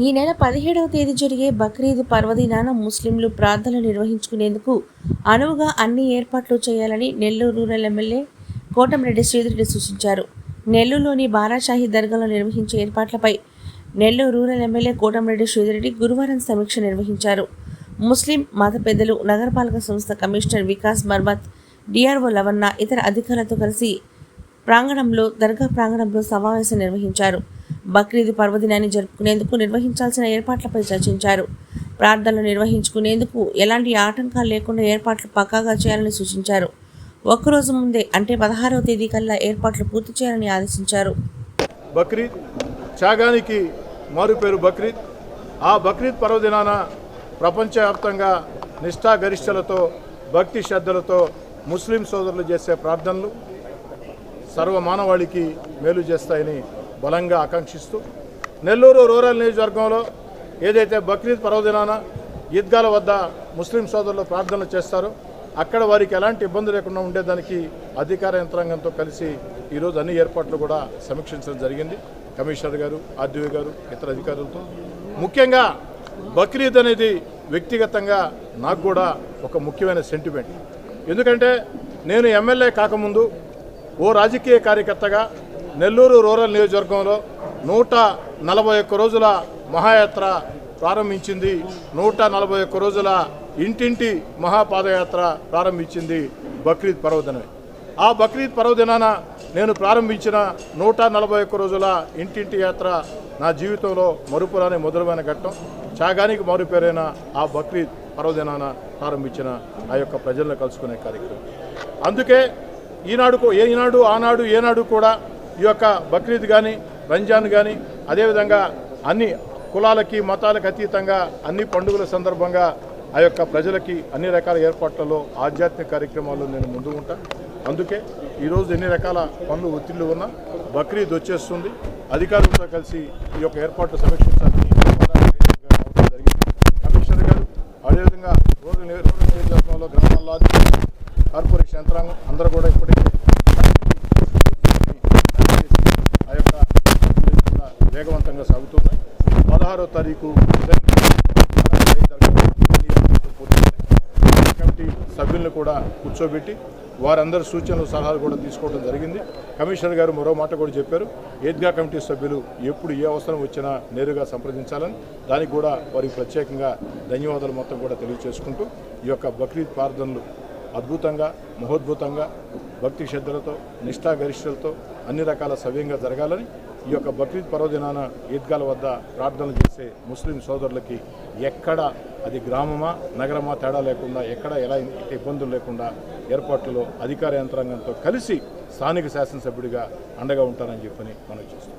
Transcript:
ఈ నెల పదిహేడవ తేదీ జరిగే బక్రీద్ పర్వదినాన ముస్లింలు ప్రార్థనలు నిర్వహించుకునేందుకు అనువుగా అన్ని ఏర్పాట్లు చేయాలని నెల్లూరు రూరల్ ఎమ్మెల్యే కోటమిరెడ్డి శ్రీధరెడ్డి సూచించారు. నెల్లూరులోని బారాషాహి దర్గాలో నిర్వహించే ఏర్పాట్లపై నెల్లూరు రూరల్ ఎమ్మెల్యే కోటమిరెడ్డి శ్రీధరెడ్డి గురువారం సమీక్ష నిర్వహించారు. ముస్లిం మత పెద్దలు నగరపాలక సంస్థ కమిషనర్ వికాస్ మర్మత్ డిఆర్ఓ లవన్న ఇతర అధికారులతో కలిసి ప్రాంగణంలో దర్గా ప్రాంగణంలో సమావేశం నిర్వహించారు. బక్రీద్ పర్వదినాన్ని జరుపుకునేందుకు నిర్వహించాల్సిన ఏర్పాట్లపై చర్చించారు. ప్రార్థనలు నిర్వహించుకునేందుకు ఎలాంటి ఆటంకాలు లేకుండా ఏర్పాట్లు పక్కాగా చేయాలని సూచించారు. ఒక్కరోజు ముందే అంటే పదహారవ తేదీ కల్లా ఏర్పాట్లు పూర్తి చేయాలని ఆదేశించారు. బక్రీద్ త్యాగానికి మారు పేరు బక్రీద్. ఆ బక్రీద్ పర్వదినాన ప్రపంచవ్యాప్తంగా నిష్ఠా గరిష్టలతో భక్తి శ్రద్ధలతో ముస్లిం సోదరులు చేసే ప్రార్థనలు సర్వ మానవాళికి మేలు చేస్తాయని బలంగా ఆకాంక్షిస్తూ నెల్లూరు రూరల్ నియోజకవర్గంలో ఏదైతే బక్రీద్ పర్వదినాన ఈద్గాల వద్ద ముస్లిం సోదరులు ప్రార్థనలు చేస్తారో అక్కడ వారికి ఎలాంటి ఇబ్బంది లేకుండా ఉండేదానికి అధికార యంత్రాంగంతో కలిసి ఈరోజు అన్ని ఏర్పాట్లు కూడా సమీక్షించడం జరిగింది. కమిషనర్ గారు ఆర్డీఓ గారు ఇతర అధికారులతో. ముఖ్యంగా బక్రీద్ అనేది వ్యక్తిగతంగా నాకు కూడా ఒక ముఖ్యమైన సెంటిమెంట్ ఎందుకంటే నేను ఎమ్మెల్యే కాకముందు ఓ రాజకీయ కార్యకర్తగా నెల్లూరు రూరల్ నియోజకవర్గంలో నూట నలభై ఒక్క రోజుల మహాయాత్ర ప్రారంభించింది. నూట నలభై ఒక్క రోజుల ఇంటింటి మహాపాదయాత్ర ప్రారంభించింది బక్రీద్ పర్వదినమే. ఆ బక్రీద్ పర్వదినాన నేను ప్రారంభించిన నూట నలభై ఒక్క రోజుల ఇంటింటి యాత్ర నా జీవితంలో మరుపురాని మధురమైన ఘట్టం. త్యాగానికి మరుపేరైన ఆ బక్రీద్ పర్వదినాన ప్రారంభించిన ఆ యొక్క ప్రజలను కలుసుకునే కార్యక్రమం. అందుకే ఈనాడు కూ- ఈనాడు ఆనాడు ఏనాడు కూడా ఈ యొక్క బక్రీద్ కానీ రంజాన్ కానీ అదేవిధంగా అన్ని కులాలకి మతాలకు అతీతంగా అన్ని పండుగల సందర్భంగా ఆ యొక్క ప్రజలకి అన్ని రకాల ఏర్పాట్లలో ఆధ్యాత్మిక కార్యక్రమాల్లో నేను ముందు ఉంటా. అందుకే ఈరోజు ఎన్ని రకాల పనులు ఒత్తిళ్ళు ఉన్నా బక్రీద్ వచ్చేస్తుంది. అధికారులతో కలిసి ఈ యొక్క ఏర్పాట్లు సమీక్షించాలి రావడం జరిగింది కమిషనర్ గారు అదేవిధంగా రోడ్డు ని- రోడ్డు నియోజకవర్గంలో గ్రామాల్లో అధికారులు, కార్పొరేషన్ యంత్రాంగం అందరూ కూడా ఇప్పటికే ఆ యొక్క పనులు కూడా వేగవంతంగా సాగుతున్నాయి పదహారో తారీఖు కమిటీ సభ్యులను కూడా కూర్చోబెట్టి వారందరి సూచనలు సలహాలు కూడా తీసుకోవడం జరిగింది. కమిషనర్ గారు మరో మాట కూడా చెప్పారు. ఈద్గా కమిటీ సభ్యులు ఎప్పుడు ఏ అవసరం వచ్చినా నేరుగా సంప్రదించాలని. దానికి కూడా వారికి ప్రత్యేకంగా ధన్యవాదాలు మొత్తం కూడా తెలియజేసుకుంటూ ఈ యొక్క బక్రీద్ ప్రార్థనలు అద్భుతంగా మహోద్భుతంగా భక్తి శ్రద్ధలతో నిష్ఠాగరిష్టలతో అన్ని రకాల సవ్యంగా జరగాలని ఈ యొక్క బక్రీద్ పర్వదినాన ఈద్గాల వద్ద ప్రార్థనలు చేసే ముస్లిం సోదరులకి ఎక్కడ అది గ్రామమా నగరమా తేడా లేకుండా ఎక్కడ ఎలా ఇబ్బందులు లేకుండా ఏర్పాట్లలో అధికార యంత్రాంగంతో కలిసి స్థానిక శాసనసభ్యుడిగా అండగా ఉంటానని చెప్పని మనం చూస్తాం